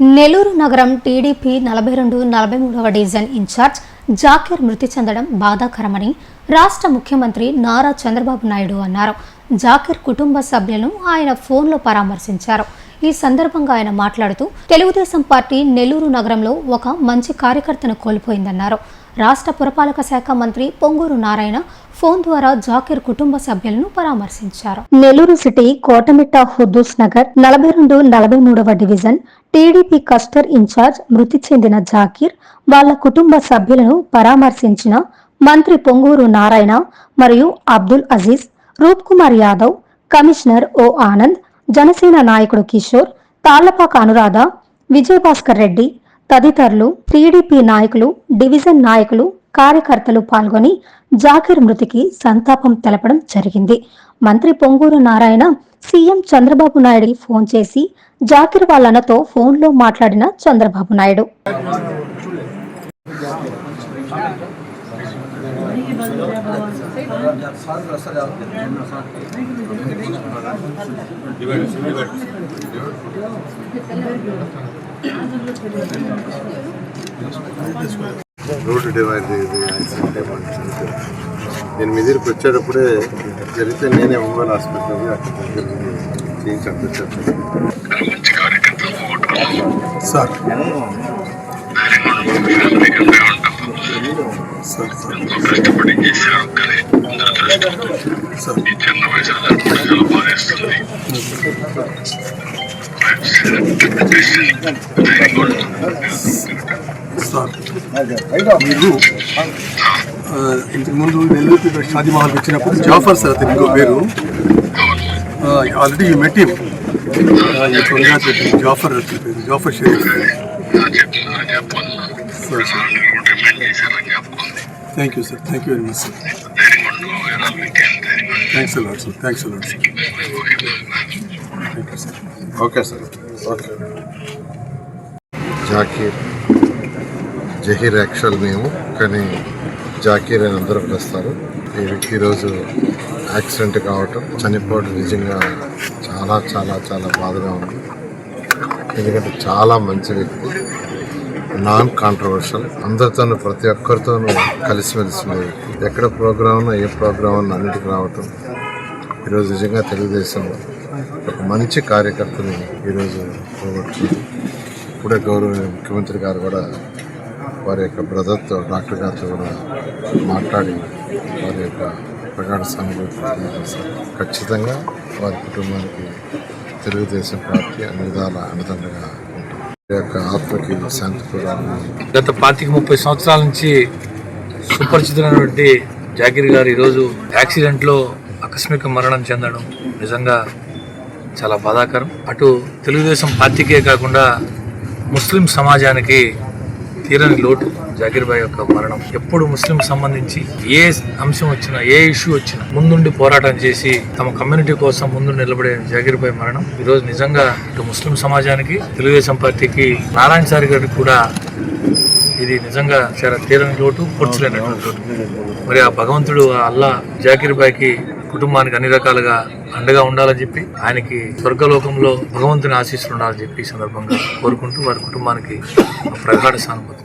నెల్లూరు నగరం టీడీపీ నలభై రెండు నలభై మూడవ డివిజన్ ఇన్ఛార్జ్ జాకీర్ మృతి చెందడం బాధాకరమని రాష్ట్ర ముఖ్యమంత్రి నారా చంద్రబాబు నాయుడు అన్నారు. జాకీర్ కుటుంబ సభ్యులను ఆయన ఫోన్లో పరామర్శించారు. ఈ సందర్భంగా ఆయన మాట్లాడుతూ తెలుగుదేశం పార్టీ నెల్లూరు నగరంలో ఒక మంచి కార్యకర్తను కోల్పోయిందన్నారు. రాష్ట్ర పురపాలక శాఖ మంత్రి పొంగూరు నారాయణ ఫోన్ ద్వారా జాకీర్ కుటుంబ సభ్యులను పరామర్శించారు. నెల్లూరు సిటీ కోటమిట్ట హుద్దూస్ నగర్ నలభై రెండు నలభై మూడవ డివిజన్ టీడీపీ కస్టర్ ఇన్ఛార్జ్ మృతి చెందిన జాకీర్ వాళ్ళ కుటుంబ సభ్యులను పరామర్శించిన మంత్రి పొంగూరు నారాయణ మరియు అబ్దుల్ అజీజ్ రూప్ కుమార్ యాదవ్ కమిషనర్ ఓ ఆనంద్ జనసేన నాయకుడు కిషోర్ తాళ్ళపాక అనురాధ విజయభాస్కర్ రెడ్డి తదితరులు టీడీపీ నాయకులు డివిజన్ నాయకులు కార్యకర్తలు పాల్గొని జాకీర్ మృతికి సంతాపం తెలపడం జరిగింది. మంత్రి పొంగూరు నారాయణ సీఎం చంద్రబాబు నాయుడికి ఫోన్ చేసి జాకీర్ వాళ్ళనతో ఫోన్లో మాట్లాడిన చంద్రబాబు నాయుడు. రోడ్డు డివైడ్ నేను మీ దగ్గరికి వచ్చేటప్పుడే జరిగితే నేనే ఒంగోలు హాస్పిటల్ అక్కడ చేయించాను సార్. సార్ సార్ ఈ చిన్న చాలా బాధేస్తుంది మీరు ఇంతకుముందు నెల్లూరు షాదీ మహల్ వచ్చినప్పుడు జాఫర్ సార్ అతని ఇంకో పేరు already you met him you Jafar Jafar Sharif thank you sir thank you very much sir thanks a lot sir thanks a lot sir okay sir okay Zakir Zaheer actual మేము కానీ జాకీర్ అని అందరూ పిలుస్తారు. ఈ వ్యక్తి ఈరోజు యాక్సిడెంట్ కావటం చనిపోవడం నిజంగా చాలా చాలా చాలా బాధగా ఉంది. ఎందుకంటే చాలా మంచి వ్యక్తి. నాన్ కాంట్రవర్షియల్ అందరితోనూ ప్రతి ఒక్కరితోనూ కలిసిమెలిసి వ్యక్తి ఎక్కడ ప్రోగ్రామ్ ఏ ప్రోగ్రామ్ అన్న అన్నిటికి రావటం. ఈరోజు నిజంగా తెలుగుదేశం ఒక మంచి కార్యకర్తని ఈరోజు పోగొట్టుకుంది. ఇప్పుడే గౌరవ ముఖ్యమంత్రి గారు కూడా వారి యొక్క బ్రదర్తో డాక్టర్ గారితో కూడా మాట్లాడి వారి యొక్క ప్రగాఢ సానుభూతి ఖచ్చితంగా వారి కుటుంబానికి తెలుగుదేశం పార్టీ అన్ని విధాల అండదండగా గత పాతిక ముప్పై సంవత్సరాల నుంచి సుపరిచితులైనటువంటి జాకిర్ గారు ఈరోజు యాక్సిడెంట్లో ఆకస్మిక మరణం చెందడం నిజంగా చాలా బాధాకరం. అటు తెలుగుదేశం పార్టీకే కాకుండా ముస్లిం సమాజానికి తీరని లోటు. జాకిర్బాయ్ యొక్క మరణం. ఎప్పుడు ముస్లిం సంబంధించి ఏ అంశం వచ్చినా ఏ ఇష్యూ వచ్చినా ముందుండి పోరాటం చేసి తమ కమ్యూనిటీ కోసం ముందు నిలబడే జాకిర్బాయ్ మరణం. ఈరోజు నిజంగా ఇటు ముస్లిం సమాజానికి తెలుగుదేశం పార్టీకి నారాయణ సారి గారికి కూడా ఇది నిజంగా చాలా తీరని లోటు పూడ్చలేనటువంటి లోటు. మరి ఆ భగవంతుడు ఆ అల్లా జాకిర్ బాయ్కి కుటుంబానికి అన్ని రకాలుగా అండగా ఉండాలని చెప్పి ఆయనకి స్వర్గలోకంలో భగవంతుని ఆశీస్సులు ఉండాలని చెప్పి ఈ సందర్భంగా కోరుకుంటూ వారి కుటుంబానికి ప్రగాఢ సానుభూతి.